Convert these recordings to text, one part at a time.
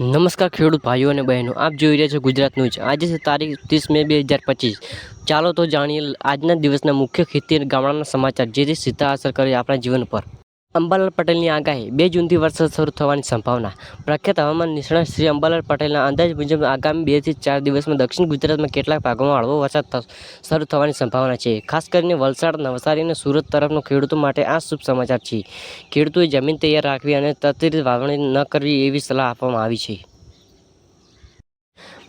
નમસ્કાર ખેડૂત ભાઈઓ અને બહેનો, આપ જોઈ રહ્યા છો ગુજરાત ન્યૂઝ. આજે છે તારીખ ત્રીસ મે બે હજાર પચીસ. ચાલો તો જાણીએ આજના દિવસના મુખ્ય ખેતી અને ગામડાના સમાચાર જેથી સીધા અસર કરે આપણા જીવન પર. અંબાલાલ પટેલની આગાહી. બે જૂનથી વરસાદ શરૂ થવાની સંભાવના. પ્રખ્યાત હવામાન નિષ્ણાત શ્રી અંબાલાલ પટેલના અંદાજ મુજબ આગામી બેથી ચાર દિવસમાં દક્ષિણ ગુજરાતમાં કેટલાક ભાગોમાં હળવો વરસાદ શરૂ થવાની સંભાવના છે. ખાસ કરીને વલસાડ, નવસારી અને સુરત તરફનો ખેડૂતો માટે આ શુભ સમાચાર છે. ખેડૂતોએ જમીન તૈયાર રાખવી અને તત્રિત વાવણી ન કરવી એવી સલાહ આપવામાં આવી છે.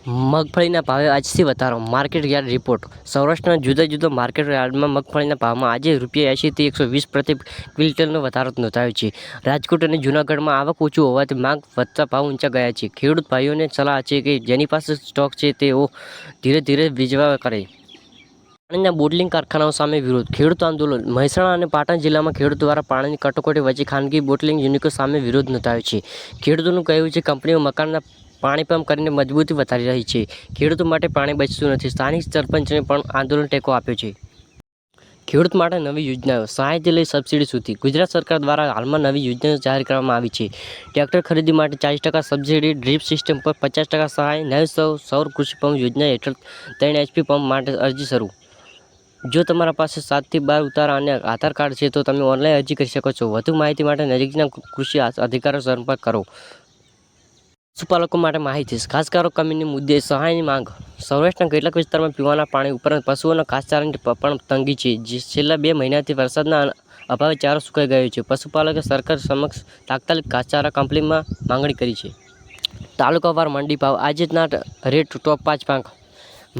મગફળીના ભાવે આજથી વધારો. Market yard report. સૌરાષ્ટ્રના જુદા જુદા માર્કેટ યાર્ડમાં મગફળીના ભાવમાં આજે રૂપિયા એંશીથી એકસો વીસ પ્રતિ ક્વિન્ટલનો વધારો નોંધાયો છે. રાજકોટ અને જૂનાગઢમાં આવક ઓછું હોવાથી માંગ વધતા ભાવ ઊંચા ગયા છે. ખેડૂત ભાઈઓને સલાહ છે કે જેની પાસે સ્ટોક છે તેઓ ધીરે ધીરે વીજવા કરે. પાણીના બોટલિંગ કારખાનાઓ સામે વિરોધ. ખેડૂત આંદોલન. મહેસાણા અને પાટણ જિલ્લામાં ખેડૂત દ્વારા પાણીની કટોકટી વચ્ચે ખાનગી બોટલિંગ યુનિકો સામે વિરોધ નોંધાયો છે. ખેડૂતોનું કહેવું છે, કંપનીઓ મકાનના પાણી પંપ કરીને મજબૂતી વધારી રહી છે. ખેડૂતો માટે પાણી બચતું નથી. સ્થાનિક સરપંચને પણ આંદોલન ટેકો આપ્યો છે. ખેડૂત માટે નવી યોજનાઓ, સહાયથી લઈ સબસિડી સુધી. ગુજરાત સરકાર દ્વારા હાલમાં નવી યોજનાઓ જાહેર કરવામાં આવી છે. ટ્રેક્ટર ખરીદી માટે ચાલીસ ટકા સબસિડી, ડ્રીપ સિસ્ટમ પર પચાસ ટકા સહાય, નવી સૌ સૌર કૃષિ પંપ યોજના હેઠળ ત્રણ એચપી પંપ માટે અરજી શરૂ. જો તમારા પાસે સાતથી બાર ઉતારા અને આધાર કાર્ડ છે તો તમે ઓનલાઈન અરજી કરી શકો છો. વધુ માહિતી માટે નજીકના કૃષિ અધિકારો સંપર્ક કરો. પશુપાલકો માટે માહિતી ઘાસચારો કમીની મુદ્દે સહાયની માંગ. સૌરાષ્ટ્રના કેટલાક વિસ્તારમાં પીવાના પાણી ઉપરાંત પશુઓના ઘાસચારાની પણ તંગી છે. જે છેલ્લા બે મહિનાથી વરસાદના અભાવે ચારો સુકાઈ ગયો છે. પશુપાલકે સરકાર સમક્ષ તાત્કાલિક ઘાસચારા કંપનીમાં માંગણી કરી છે. તાલુકાવાર મંડી ભાવ આજના રેટ ટોપ પાંચ પાંખ.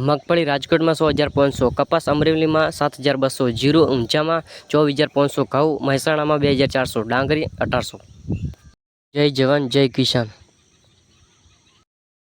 મગફળી રાજકોટમાં સો હજાર પાંચસો, કપાસ અમરેલીમાં સાત હજાર બસો, જીરું ઊંચામાં ચોવીસ હજાર પાંચસો, ઘઉં મહેસાણામાં બે હજાર ચારસો, ડાંગરી અઢારસો. જય જવાન, જય કિસાન.